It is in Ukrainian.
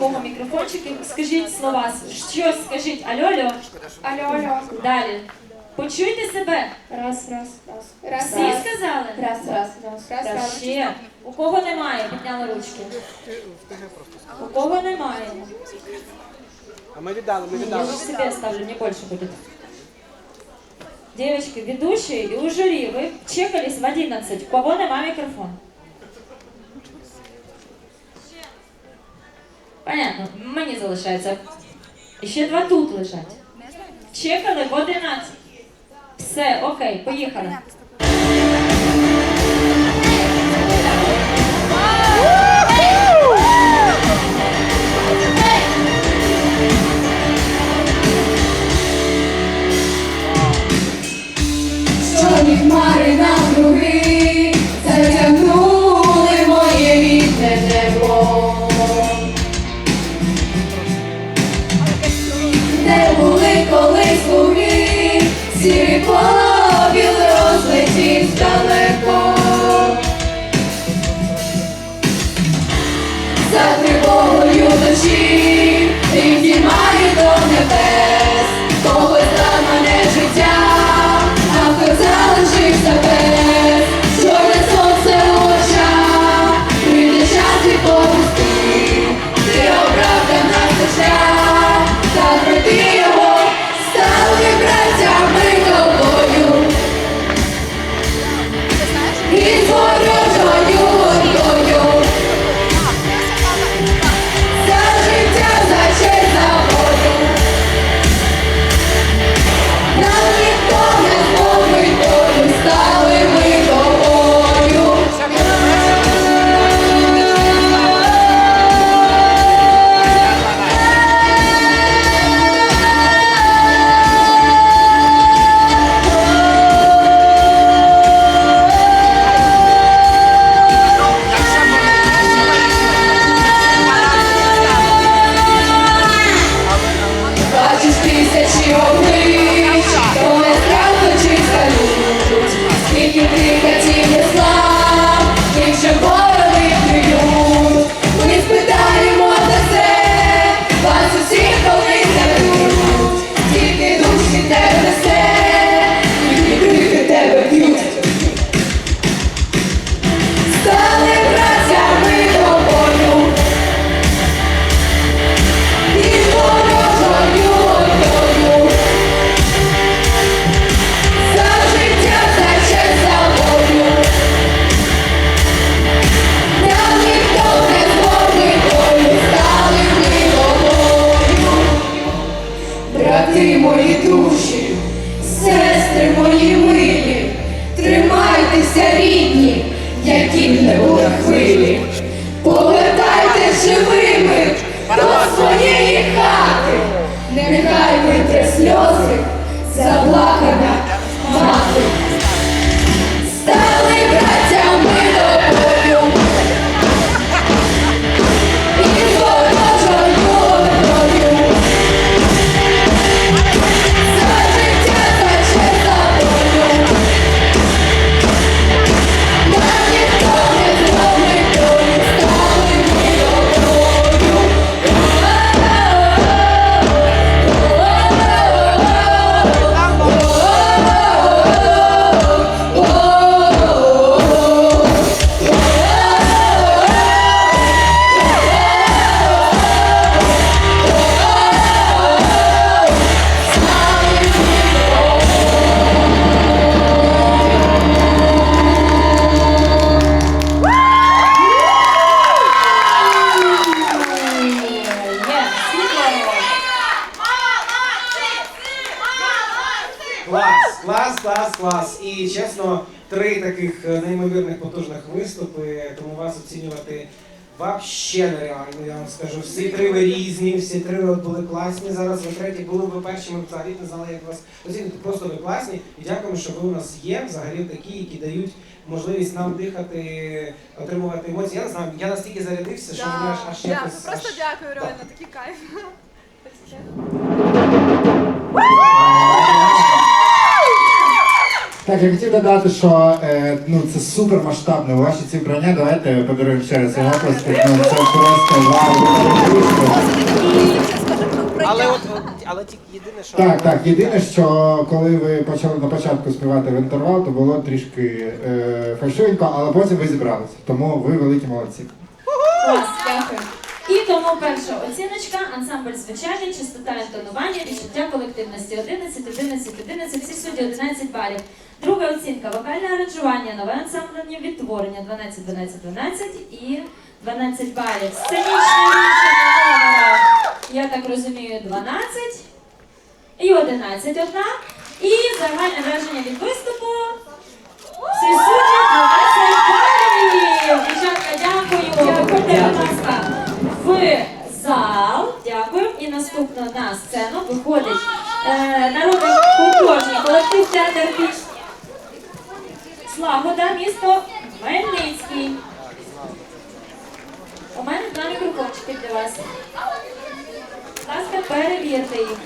Кого мікрофончики, скажіть слова, щось скажіть алло, алло. Алло, алло. Далі. Почуйте себе. Раз, раз, раз. Раз, Всі раз. сказали? Раз, раз, раз. Раз, раз. Ще. У кого немає, підняли ручки. У кого немає? А ми віддали, ми Я віддали. себе оставлю, мне больше будет. Девочки, ведущие и у жюри, вы чекались в 11. У кого нема микрофон? Понятно, мені залишається. Ще два тут лежать. Чекали в 11. Все, окей, поїхали. Чорні хмари навкруги Брати мої душі, сестри мої милі, тримайтеся рідні, які не буде хвилі. Клас, клас. І чесно, три таких е, неймовірних потужних виступи, тому вас оцінювати вообще нереально. Я вам скажу. Всі три ви різні, всі три ви були класні. Зараз ви треті були ви перші, ми взагалі не знали, як вас оцінити. Просто ви класні. І дякуємо, що ви у нас є взагалі такі, які дають можливість нам дихати, отримувати емоції. Я не знаю, я настільки зарядився, що мені аж аж Дякую, якось. просто аж- дякую, Да. реально, такий кайф. Так, я хотів додати, що е, ну, це супер масштабно. Ваші ці вбрання, давайте подаруємо ще раз його просто. Ну, це просто вау. Але от, от але тільки єдине, що Так, так. Єдине, що коли ви почали на початку співати в інтервал, то було трішки е, фальшивенько, але потім ви зібралися. Тому ви великі молодці. Клас, дякую. І тому перша оціночка, ансамбль звичайний, чистота інтонування, відчуття колективності 11, 11, 11, всі судді 11 балів. Друга оцінка вокальне аранжування, нове ансамблення відтворення 12, 12, 12 і 12 балів. Сценічне рішення я так розумію, 12 і 11 одна. І загальне враження від виступу. Всі судді 12 балів. Дівчатка, дякую. Виходьте, будь ласка, в зал. Дякую. І наступно на сцену виходить е, народний художній колектив театр «Піч». Слагода, місто Хмельницький. У мене два мікрофончики для вас. Ласка, перевірте їх.